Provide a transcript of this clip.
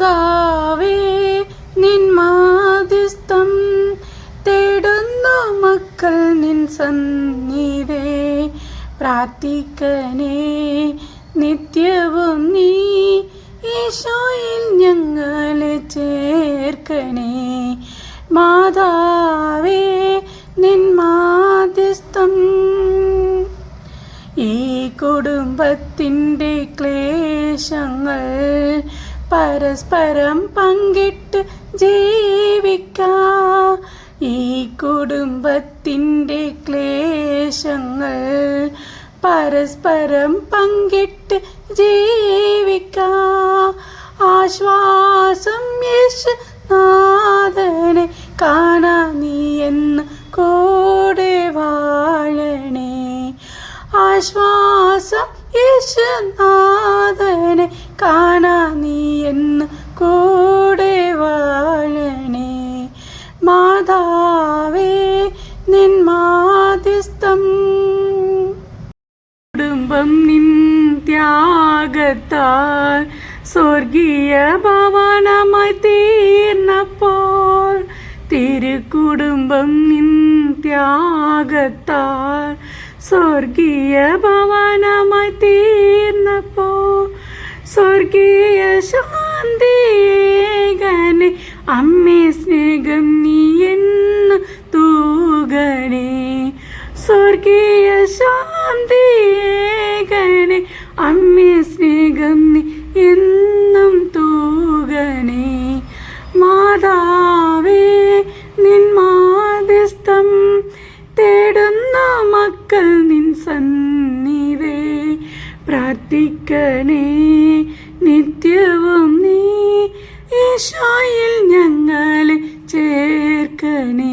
മാതാവേ നിൻ മാധ്യസ്ഥം തേടുന്നു മക്കൾ നിൻ സന്നിധേ. പ്രാർത്ഥിക്കനേ നിത്യവും നീ ഈശോയിൽ ഞങ്ങളെ ചേർക്കണേ. മാതാവേ നിൻ മാധ്യസ്ഥം ഈ കുടുംബത്തിന്റെ ക്ലേശങ്ങൾ പരസ്പരം പങ്കിട്ട് ജീവിക്കാം. ഈ കുടുംബത്തിന്റെ ക്ലേശങ്ങൾ പരസ്പരം പങ്കിട്ട് ജീവിക്കാം. ആശ്വാസം യേശു നാഥനെ കാണാ നീ എന്ന് കൂടെ വാഴണേ. ആശ്വാസം യേശുനാഥനെ കാണാ നീ കുടുംബം നിൻ ത്യാഗത്താൽ സ്വർഗീയ ഭവനമായി തീർന്നപ്പോൾ തിരുക്കുടുംബം നിൻ ത്യാഗത്താൽ സ്വർഗീയ ഭവനമായി തീർന്നപ്പോ സ്വർഗീയ ശാന്തിയേകനെ അമ്മേ സ്നേഹം നീ എന്ന് തൂകണേ സ്വർഗീയ ശാന്തിയേകനെ അമ്മേ സ്നേഹം നീ എന്നും തൂകണേ. മാതാവേ നിൻ മാതസ്ഥം തേടുന്ന മക്കൾ നിൻ സന്നിധേ. പ്രാർത്ഥിക്കണേ നിത്യവും നീ. ഈശോയിൽ ഞങ്ങളെ ചേർക്കണേ.